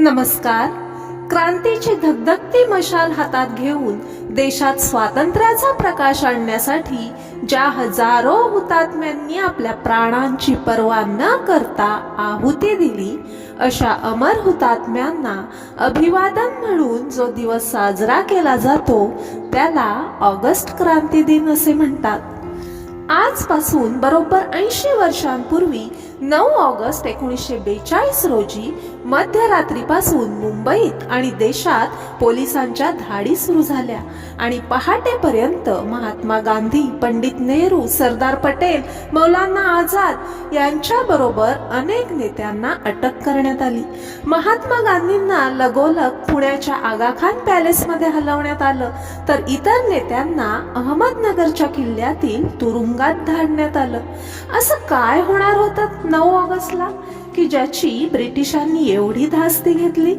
नमस्कार. क्रांतीची धगधगती मशाल हातात घेऊन देशात स्वातंत्र्याचा प्रकाश आणण्यासाठी ज्या हजारो हुतात्म्यांनी आपल्या प्राणांची पर्वा न करता आहुती दिली अशा अमर हुतात्म्यांना अभिवादन म्हणून जो दिवस साजरा केला जातो त्याला ऑगस्ट क्रांती दिन असे म्हणतात. आजपासून बरोबर ऐंशी वर्षांपूर्वी नऊ ऑगस्ट एकोणीसशे बेचाळीस रोजी मध्यरात्रीपासून मुंबईत आणि देशात पोलिसांच्या धाडी सुरू झाल्या आणि पहाटेपर्यंत महात्मा गांधी पंडित नेहरू सरदार पटेल मौलाना आझाद यांच्याबरोबर अनेक नेत्यांना अटक करण्यात आली. महात्मा गांधींना लगोलग पुण्याच्या आगाखान पॅलेसमध्ये हलवण्यात आलं. तर इतर नेत्यांना अहमदनगरच्या किल्ल्यातील तुरुंगात धाडण्यात आलं. असं काय होणार होतं? नऊ ऑगस्टला की ज्याची ब्रिटिशांनी एवढी धास्ती घेतली?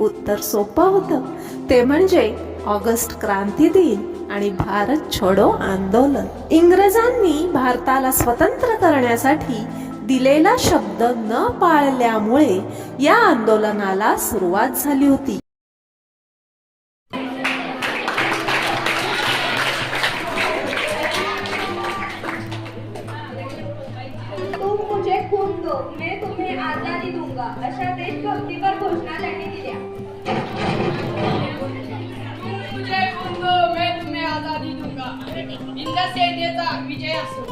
उत्तर सोपं होतं. ते म्हणजे ऑगस्ट क्रांती दिन आणि भारत छोडो आंदोलन. इंग्रजांनी भारताला स्वतंत्र करण्यासाठी दिलेला शब्द न पाळल्यामुळे या आंदोलनाला सुरुवात झाली होती. अशा देशभक्तीपर घोषणा त्यांनी दिल्या. तुझे कुंदो मैं तुम्हें आजादी दूंगा इंद सेनेचा विजय असो.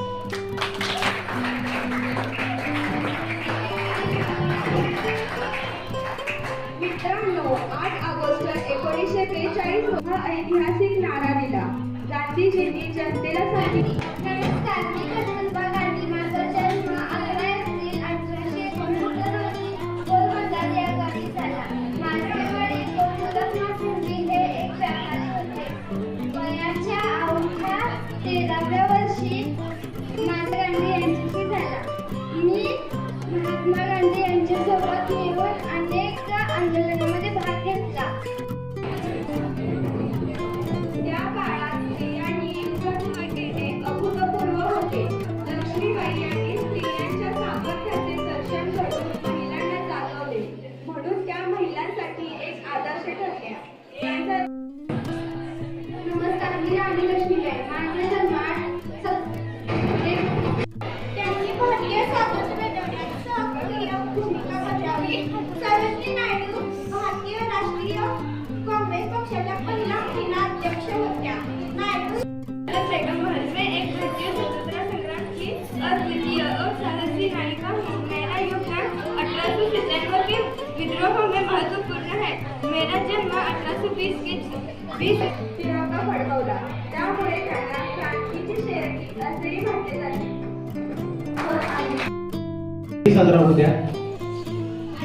मित्रांनो आठ ऑगस्ट एकोणीसशे बेचाळीस हा ऐतिहासिक नारा दिला. गांधीजींनी जनतेला सांगितले विद्रोह में महत्त्वपूर्ण है मेरा जन्म अठारह सौ बीस के बीस का फडकवला साजरा होत्या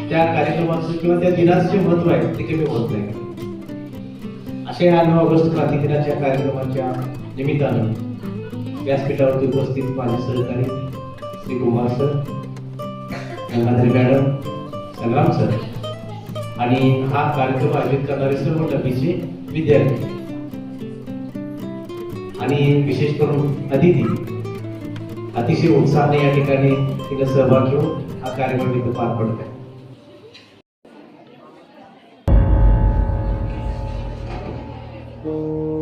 त्या कार्यक्रमाचं किंवा त्या दिनाचं जे महत्त्व आहे ते कमी होत नाही. अशा या नऊ ऑगस्ट क्रांती दिनाच्या कार्यक्रमाच्या निमित्तानं व्यासपीठावरती उपस्थित माझे सहकारी Shri Kumar sir Gangadhari madam Sangram sir. आणि हा कार्यक्रम आयोजित करणारे सर्व डबीचे विद्यार्थी. आणि विशेष करून अतिथी अतिशय उत्साहाने या ठिकाणी तिला सहभाग घेऊन हा कार्यक्रम इथं पार पडत आहे Thank